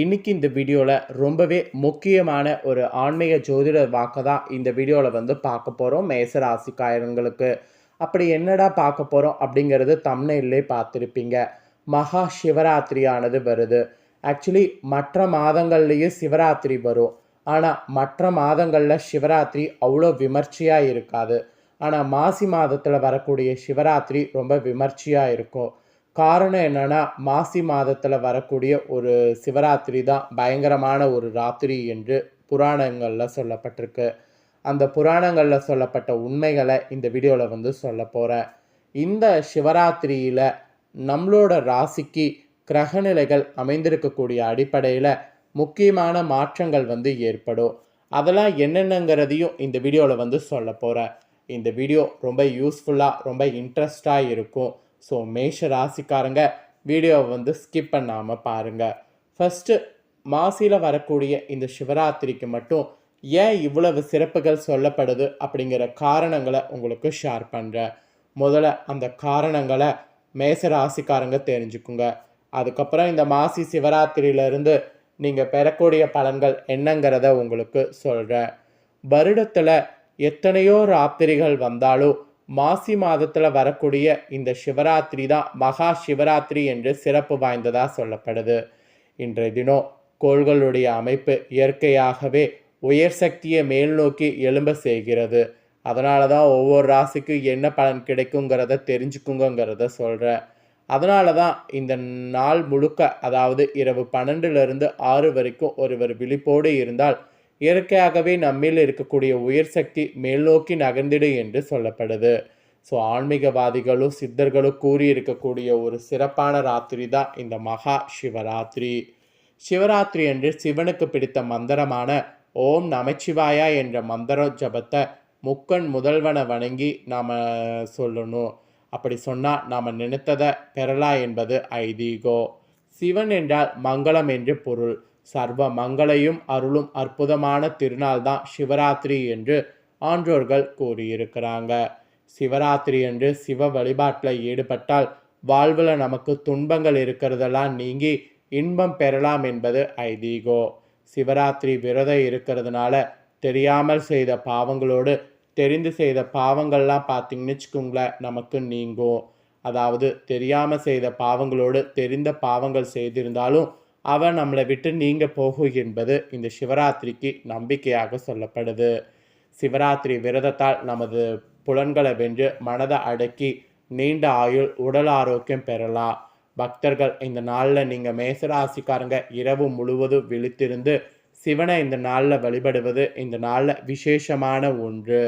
இன்னைக்கு இந்த வீடியோவில் ரொம்பவே முக்கியமான ஒரு ஆன்மீக ஜோதிட வாக்கை தான் இந்த வீடியோவில் வந்து பார்க்க போகிறோம் மேச ராசிக்காரங்களுக்கு அப்படி என்னடா பார்க்க போகிறோம் அப்படிங்கிறது தமிழ்நிலே பார்த்துருப்பீங்க. மகா சிவராத்திரியானது வருது. ஆக்சுவலி மற்ற மாதங்கள்லேயும் சிவராத்திரி வரும். ஆனால் மற்ற மாதங்களில் சிவராத்திரி அவ்வளோ விமர்சையாக இருக்காது. ஆனால் மாசி மாதத்தில் வரக்கூடிய சிவராத்திரி ரொம்ப விமர்சையாக இருக்கும். காரணம் என்னன்னா மாசி மாதத்தில் வரக்கூடிய ஒரு சிவராத்திரி தான் பயங்கரமான ஒரு ராத்திரி என்று புராணங்களில் சொல்லப்பட்டிருக்கு. அந்த புராணங்களில் சொல்லப்பட்ட உண்மைகளை இந்த வீடியோவில் வந்து சொல்ல போகிறேன் இந்த சிவராத்திரியில் நம்மளோட ராசிக்கு கிரகநிலைகள் அமைந்திருக்கக்கூடிய அடிப்படையில் முக்கியமான மாற்றங்கள் வந்து ஏற்படும். அதெல்லாம் என்னென்னங்கிறதையும் இந்த வீடியோவில் வந்து சொல்ல போகிறேன் இந்த வீடியோ ரொம்ப யூஸ்ஃபுல்லாக ரொம்ப இன்ட்ரெஸ்டாக இருக்கும். ஸோ மேஷ ராசிக்காரங்க வீடியோவை வந்து ஸ்கிப் பண்ணாமல் பாருங்கள் ஃபஸ்ட்டு மாசியில் வரக்கூடிய இந்த சிவராத்திரிக்கு மட்டும் ஏன் இவ்வளவு சிறப்புகள் சொல்லப்படுது அப்படிங்கிற காரணங்களை உங்களுக்கு ஷேர் பண்ணுறேன் முதல்ல அந்த காரணங்களை மேச ராசிக்காரங்க தெரிஞ்சுக்குங்க. அதுக்கப்புறம் இந்த மாசி சிவராத்திரியிலிருந்து நீங்கள் பெறக்கூடிய பலன்கள் என்னங்கிறத உங்களுக்கு சொல்கிறேன் வருடத்தில் எத்தனையோ ராத்திரிகள் வந்தாலும் மாசி மாதத்தில் வரக்கூடிய இந்த சிவராத்திரி தான் மகா சிவராத்திரி என்று சிறப்பு வாய்ந்ததாக சொல்லப்படுது. இன்றைய தினம் கோள்களுடைய அமைப்பு இயற்கையாகவே உயர் சக்தியை மேல் நோக்கி எழும்ப செய்கிறது. அதனால தான் ஒவ்வொரு ராசிக்கு என்ன பலன் கிடைக்குங்கிறத தெரிஞ்சுக்குங்கிறத சொல்கிறேன் அதனால தான் இந்த நாள் முழுக்க அதாவது இரவு பன்னெண்டுலேருந்து ஆறு வரைக்கும் ஒருவர் விழிப்போடு இருந்தால் இயற்கையாகவே நம்மில் இருக்கக்கூடிய உயர் சக்தி மேல்நோக்கி நகர்ந்திடு என்று சொல்லப்படுது. ஸோ ஆன்மீகவாதிகளும் சித்தர்களும் கூறியிருக்கக்கூடிய ஒரு சிறப்பான ராத்திரி தான் இந்த மகா சிவராத்திரி. சிவராத்திரி என்று சிவனுக்கு பிடித்த மந்திரமான ஓம் நமச்சிவாயா என்ற மந்திர ஜபத்தை முக்கன் முதல்வனை வணங்கி நாம் சொல்லணும். அப்படி சொன்னால் நாம் நினைத்ததை பெறலாம் என்பது ஐதீகோ. சிவன் என்றால் மங்களம் என்று பொருள். சர்வ மங்களையும் அருளும் அற்புதமான திருநாள் தான் சிவராத்திரி என்று ஆன்றோர்கள் கூறியிருக்கிறாங்க. சிவராத்திரி என்று சிவ வழிபாட்டில் ஈடுபட்டால் வாழ்வில் நமக்கு துன்பங்கள் இருக்கிறதெல்லாம் நீங்கி இன்பம் பெறலாம் என்பது ஐதீகோ. சிவராத்திரி விரதம் இருக்கிறதுனால தெரியாமல் செய்த பாவங்களோடு தெரிந்து செய்த பாவங்கள்லாம் பார்த்தீங்கன்னு வச்சுக்கோங்களேன் நமக்கு நீங்கும். அதாவது தெரியாமல் செய்த பாவங்களோடு தெரிந்த பாவங்கள் செய்திருந்தாலும் அவன் நம்மளை விட்டு நீங்க போகும் என்பது இந்த சிவராத்திரிக்கு நம்பிக்கையாக சொல்லப்படுது. சிவராத்திரி விரதத்தால் நமது புலன்களை வென்று மனதை அடக்கி நீண்ட ஆயுள் உடல் ஆரோக்கியம் பெறலாம். பக்தர்கள் இந்த நாளில் நீங்கள் மேசராசிக்காரங்க இரவு முழுவதும் விழித்திருந்து சிவனை இந்த நாளில் வழிபடுவது இந்த நாளில் விசேஷமான ஒன்று.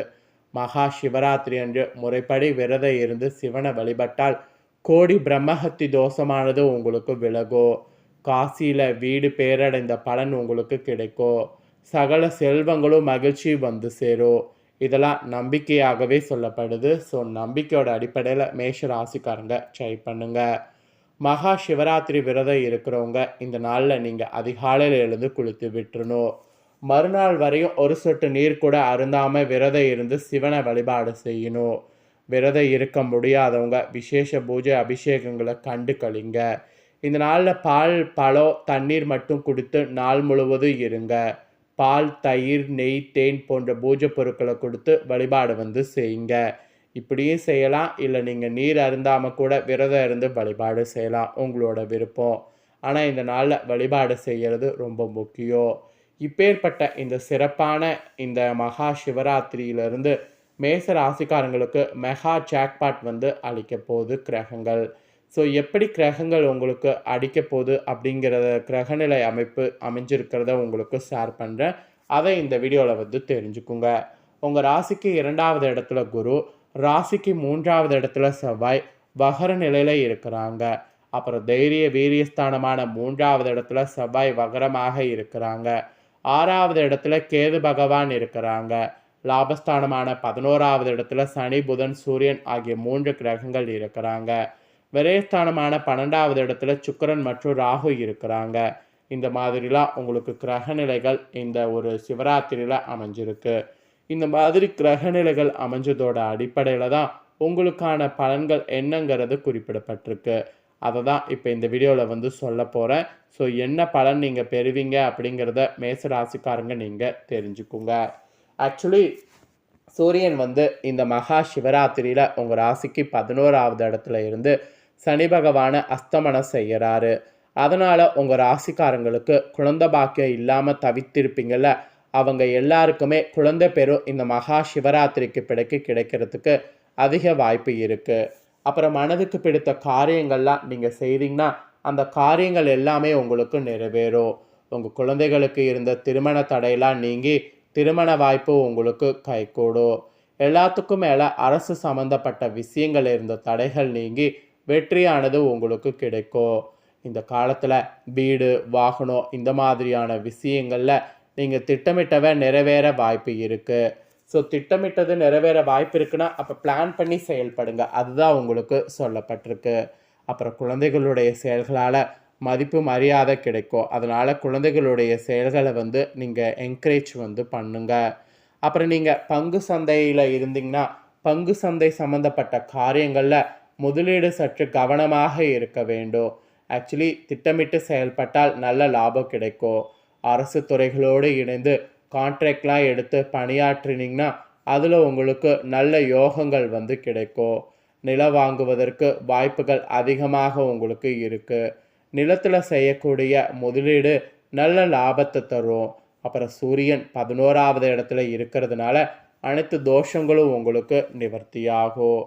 மகா சிவராத்திரி அன்று முறைப்படி விரதம் இருந்து சிவனை வழிபட்டால் கோடி பிரம்மஹத்தி தோஷமானது உங்களுக்கு விலகும். காசியில் வீடு பேரடைந்த பலன் உங்களுக்கு கிடைக்கும் சகல செல்வங்களும் மகிழ்ச்சி வந்து சேரும் இதெல்லாம் நம்பிக்கையாகவே சொல்லப்படுது. ஸோ நம்பிக்கையோட அடிப்படையில் மேஷ ராசிக்காரங்க ட்ரை பண்ணுங்க. மகா சிவராத்திரி விரதம் இருக்கிறவங்க இந்த நாளில் நீங்கள் அதிகாலையில் எழுந்து குளித்து விட்டுறணும். மறுநாள் வரையும் ஒரு சொட்டு நீர் கூட அருந்தாமல் விரதம் இருந்து சிவனை வழிபாடு செய்யணும். விரதம் இருக்க முடியாதவங்க விசேஷ பூஜை அபிஷேகங்களை கண்டு கழிங்க. இந்த நாளில் பால் பழம் தண்ணீர் மட்டும் கொடுத்து நாள் முழுவதும் இருங்க. பால் தயிர் நெய் தேன் போன்ற பூஜை பொருட்களை கொடுத்து வழிபாடு வந்து செய்யுங்க. இப்படியும் செய்யலாம். இல்லை நீங்கள் நீர் அருந்தாமல் கூட விரதம் இருந்து வழிபாடு செய்யலாம். உங்களோட விருப்பம். ஆனால் இந்த நாளில் வழிபாடு செய்கிறது ரொம்ப முக்கியம். இப்பேற்பட்ட இந்த சிறப்பான இந்த மகா சிவராத்திரியிலிருந்து மேச ராசிக்காரங்களுக்கு மெகா ஜாக்பாட் வந்து அளிக்க போகுது கிரகங்கள். ஸோ எப்படி கிரகங்கள் உங்களுக்கு அடிக்க போகுது அப்படிங்கிறத கிரகநிலை அமைப்பு அமைஞ்சிருக்கிறத உங்களுக்கு ஷேர் பண்ணுறேன் அதை இந்த வீடியோவில் வந்து தெரிஞ்சுக்குங்க. உங்கள் ராசிக்கு இரண்டாவது இடத்துல குரு ராசிக்கு மூன்றாவது இடத்துல செவ்வாய் வகர நிலையில் இருக்கிறாங்க. அப்புறம் தைரிய வீரியஸ்தானமான மூன்றாவது இடத்துல செவ்வாய் வகரமாக இருக்கிறாங்க. ஆறாவது இடத்துல கேது பகவான் இருக்கிறாங்க. லாபஸ்தானமான பதினோராவது இடத்துல சனி புதன் சூரியன் ஆகிய மூன்று கிரகங்கள் இருக்கிறாங்க. விரயஸ்தானமான பன்னெண்டாவது இடத்துல சுக்கரன் மற்றும் ராகு இருக்கிறாங்க. இந்த மாதிரிலாம் உங்களுக்கு கிரகநிலைகள் இந்த ஒரு சிவராத்திரியில் அமைஞ்சிருக்கு. இந்த மாதிரி கிரகநிலைகள் அமைஞ்சதோட அடிப்படையில் தான் உங்களுக்கான பலன்கள் என்னங்கிறது குறிப்பிடப்பட்டிருக்கு. அதை தான் இப்போ இந்த வீடியோவில் வந்து சொல்ல போகிறேன் ஸோ என்ன பலன் நீங்கள் பெறுவீங்க அப்படிங்கிறத மேச ராசிக்காரங்க நீங்கள் தெரிஞ்சுக்குங்க. ஆக்சுவலி சூரியன் வந்து இந்த மகா சிவராத்திரியில் உங்கள் ராசிக்கு பதினோராவது இடத்துல இருந்து சனி பகவானை அஸ்தமனம் செய்கிறாரு. அதனால் உங்கள் ராசிக்காரங்களுக்கு குழந்தை பாக்கியம் இல்லாமல் தவித்திருப்பீங்கள்ல அவங்க எல்லாருக்குமே குழந்தை பெறும் இந்த மகா சிவராத்திரிக்கு பிறகு கிடைக்கிறதுக்கு அதிக வாய்ப்பு இருக்குது அப்புறம் மனதுக்கு பிடித்த காரியங்கள்லாம் நீங்கள் செய்தீங்கன்னா அந்த காரியங்கள் எல்லாமே உங்களுக்கு நிறைவேறும். உங்கள் குழந்தைகளுக்கு இருந்த திருமண தடையெல்லாம் நீங்கி திருமண வாய்ப்பு உங்களுக்கு கைகூடும். எல்லாத்துக்கும் மேலே அரசு சம்மந்தப்பட்ட விஷயங்கள் இருந்த தடைகள் நீங்கி வெற்றியானது உங்களுக்கு கிடைக்கும் இந்த காலத்தில் வீடு வாகனம் இந்த மாதிரியான விஷயங்களில் நீங்கள் திட்டமிட்டவை நிறைவேற வாய்ப்பு இருக்குது ஸோ திட்டமிட்டது நிறைவேற வாய்ப்பு இருக்குன்னா அப்போ பிளான் பண்ணி செயல்படுங்க. அதுதான் உங்களுக்கு சொல்லப்பட்டிருக்கு. அப்புறம் குழந்தைகளுடைய செயல்களால் மதிப்பு மரியாதை கிடைக்கும் அதனால் குழந்தைகளுடைய செயல்களை வந்து நீங்கள் என்கரேஜ் வந்து பண்ணுங்க. அப்புறம் நீங்கள் பங்கு சந்தையில் இருந்தீங்கன்னா பங்கு சந்தை சம்மந்தப்பட்ட காரியங்களில் முதலீடு சற்று கவனமாக இருக்க வேண்டும் ஆக்சுவலி திட்டமிட்டு செயல்பட்டால் நல்ல லாபம் கிடைக்கும் அரசு துறைகளோடு இணைந்து கான்ட்ராக்ட்லாம் எடுத்து பணியாற்றினீங்கன்னா அதில் உங்களுக்கு நல்ல யோகங்கள் வந்து கிடைக்கும் நிலம் வாங்குவதற்கு வாய்ப்புகள் அதிகமாக உங்களுக்கு இருக்குது நிலத்தில் செய்யக்கூடிய முதலீடு நல்ல லாபத்தை தரும். அப்புறம் சூரியன் பதினோராவது இடத்துல இருக்கிறதுனால அனைத்து தோஷங்களும் உங்களுக்கு நிவர்த்தியாகும்.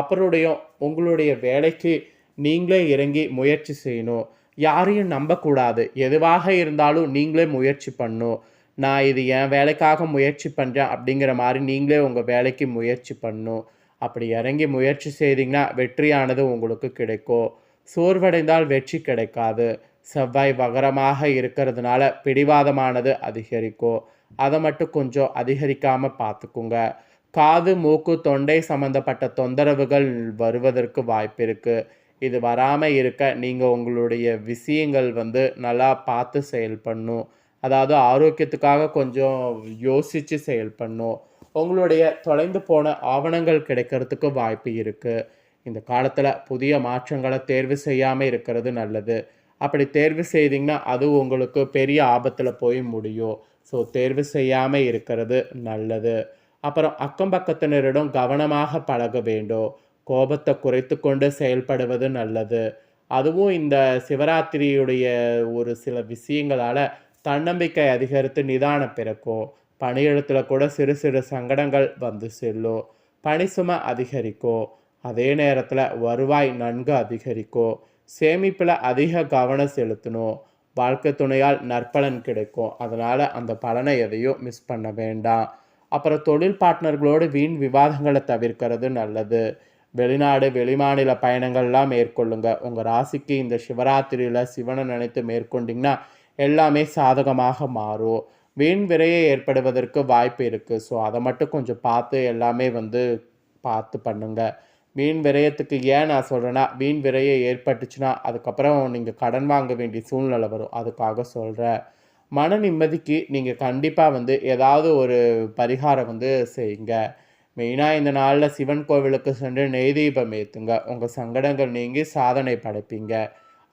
அப்புறம் உங்களுடைய வேலைக்கு நீங்களே இறங்கி முயற்சி செய்யணும். யாரையும் நம்பக்கூடாது. எதுவாக இருந்தாலும் நீங்களே முயற்சி பண்ணும். நான் இது என் வேலைக்காக முயற்சி பண்ணுறேன் அப்படிங்கிற மாதிரி நீங்களே உங்கள் வேலைக்கு முயற்சி பண்ணும். அப்படி இறங்கி முயற்சி செய்தீங்கன்னா வெற்றியானது உங்களுக்கு கிடைக்கும். சோர்வடைந்தால் வெற்றி கிடைக்காது. செவ்வாய் வகரமாக இருக்கிறதுனால பிடிவாதமானது அதிகரிக்கும். அதை மட்டும் கொஞ்சம் அதிகரிக்காமல் பார்த்துக்குங்க. காது மூக்கு தொண்டை சம்மந்தப்பட்ட தொந்தரவுகள் வருவதற்கு வாய்ப்பு இருக்குது இது வராமல் இருக்க நீங்கள் உங்களுடைய விஷயங்கள் வந்து நல்லா பார்த்து செயல்படணும் அதாவது ஆரோக்கியத்துக்காக கொஞ்சம் யோசித்து செயல்படணும் உங்களுடைய தொலைந்து போன ஆவணங்கள் கிடைக்கிறதுக்கு வாய்ப்பு இருக்குது இந்த காலத்தில் புதிய மாற்றங்களை தேர்வு செய்யாமல் இருக்கிறது நல்லது. அப்படி தேர்வு செய்தீங்கன்னா அது உங்களுக்கு பெரிய ஆபத்தில் போய் முடியும். ஸோ தேர்வு செய்யாமல் இருக்கிறது நல்லது. அப்புறம் அக்கம் பக்கத்தினரிடம் கவனமாக பழக வேண்டும் கோபத்தை குறைத்து கொண்டு செயல்படுவது நல்லது. அதுவும் இந்த சிவராத்திரியுடைய ஒரு சில விஷயங்களால் தன்னம்பிக்கை அதிகரித்து நிதானம் பிறக்கும். பணியிடத்தில் கூட சிறு சிறு சங்கடங்கள் வந்து செல்லும். பணி சுமை அதிகரிக்கும். அதே நேரத்தில் வருவாய் நன்கு அதிகரிக்கும். சேமிப்பில் அதிக கவனம் செலுத்தணும். வாழ்க்கை துணையால் நற்பலன் கிடைக்கும். அதனால் அந்த பலனை எதையும் மிஸ் பண்ண வேண்டாம். அப்புறம் தொழில் பார்ட்னர்களோடு வீண் விவாதங்களை தவிர்க்கிறது நல்லது. வெளிநாடு வெளிமாநில பயணங்கள்லாம் மேற்கொள்ளுங்க. உங்கள் ராசிக்கு இந்த சிவராத்திரியில் சிவனை நினைத்து மேற்கொண்டிங்கன்னா எல்லாமே சாதகமாக மாறும். வீண் விரையை ஏற்படுவதற்கு வாய்ப்பு இருக்குது ஸோ அதை மட்டும் கொஞ்சம் பார்த்து எல்லாமே வந்து பார்த்து பண்ணுங்க. வீண் விரயத்துக்கு ஏன் நான் சொல்கிறேன்னா வீண் விரையை ஏற்பட்டுச்சுன்னா அதுக்கப்புறம் நீங்கள் கடன் வாங்க வேண்டிய சூழ்நிலை வரும். அதுக்காக சொல்கிறேன் மன நிம்மதிக்கு நீங்கள் கண்டிப்பாக வந்து ஏதாவது ஒரு பரிகாரம் வந்து செய்யுங்க. மெயினாக இந்த நாளில் சிவன் கோவிலுக்கு சென்று நெய் தீபம் ஏற்றுங்க உங்கள் சங்கடங்கள் நீங்கி சாதனை படைப்பீங்க.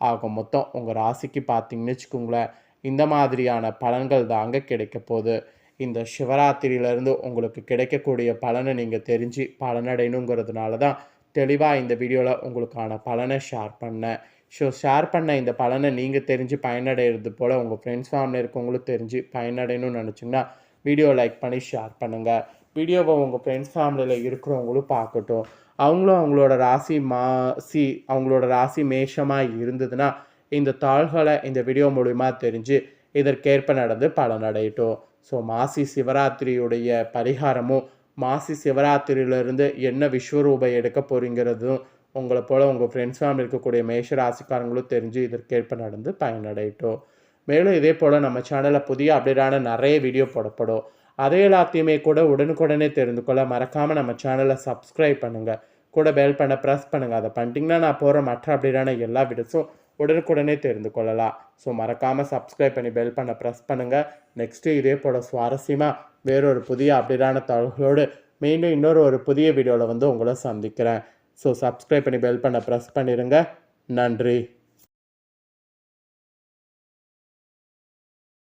ஆக மொத்தம் உங்கள் ராசிக்கு பார்த்தீங்கன்னு வச்சுக்கோங்களேன் இந்த மாதிரியான பலன்கள் தாங்க கிடைக்க போகுது. இந்த சிவராத்திரியிலேருந்து உங்களுக்கு கிடைக்கக்கூடிய பலனை நீங்கள் தெரிஞ்சு பலனடையணுங்கிறதுனால தான் தெளிவாக இந்த வீடியோவில் உங்களுக்கான பலனை ஷேர் பண்ணேன். ஸோ ஷேர் பண்ண இந்த பலனை நீங்கள் தெரிஞ்சு பயனடைகிறது போல் உங்கள் ஃப்ரெண்ட்ஸ் ஃபேமிலி இருக்கவங்களும் தெரிஞ்சு பயனடையணும்னு நினச்சிங்கன்னா வீடியோ லைக் பண்ணி ஷேர் பண்ணுங்கள் வீடியோவை உங்கள் ஃப்ரெண்ட்ஸ் ஃபேமிலியில் இருக்கிறவங்களும் பார்க்கட்டும். அவங்களும் அவங்களோட ராசி மாசி அவங்களோட ராசி மேஷமாக இருந்ததுன்னா இந்த தாள்களை இந்த வீடியோ மூலிமா தெரிஞ்சு இதற்கேற்ப நடந்து பலனடையட்டும். ஸோ மாசி சிவராத்திரியுடைய பரிகாரமும் மாசி சிவராத்திரியிலிருந்து என்ன விஸ்வரூபம் எடுக்க போகிறீங்கிறதும் உங்களை போல் உங்கள் ஃப்ரெண்ட்ஸ் ஃபேமிலி இருக்கக்கூடிய மேஷ ராசிக்காரங்களும் தெரிஞ்சு இதற்கேற்ப நடந்து பயனடையட்டும். மேலும் இதே போல் நம்ம சேனலில் புதிய அப்டேட்டான நிறைய வீடியோ போடப்படும். அதை எல்லாத்தையுமே கூட உடனுக்குடனே தெரிந்து கொள்ள மறக்காமல் நம்ம சேனலை சப்ஸ்கிரைப் பண்ணுங்கள் கூட பெல் பண்ண ப்ரெஸ் பண்ணுங்கள் அதை பண்ணிட்டீங்கன்னா நான் போகிற மற்ற அப்டேட்டான எல்லா வீடியோஸும் உடனுக்குடனே தெரிந்து கொள்ளலாம். ஸோ மறக்காமல் சப்ஸ்கிரைப் பண்ணி பெல் பண்ண ப்ரெஸ் பண்ணுங்கள் நெக்ஸ்ட்டு இதே போல் சுவாரஸ்யமாக வேறொரு புதிய அப்டேட்டான தகவலோடு மீண்டும் இன்னொரு ஒரு புதிய வீடியோவில் வந்து உங்களை சந்திக்கிறேன். ஸோ சப்ஸ்கிரைப் பண்ணி பெல் பண்ண ப்ரெஸ் பண்ணிடுங்க நன்றி.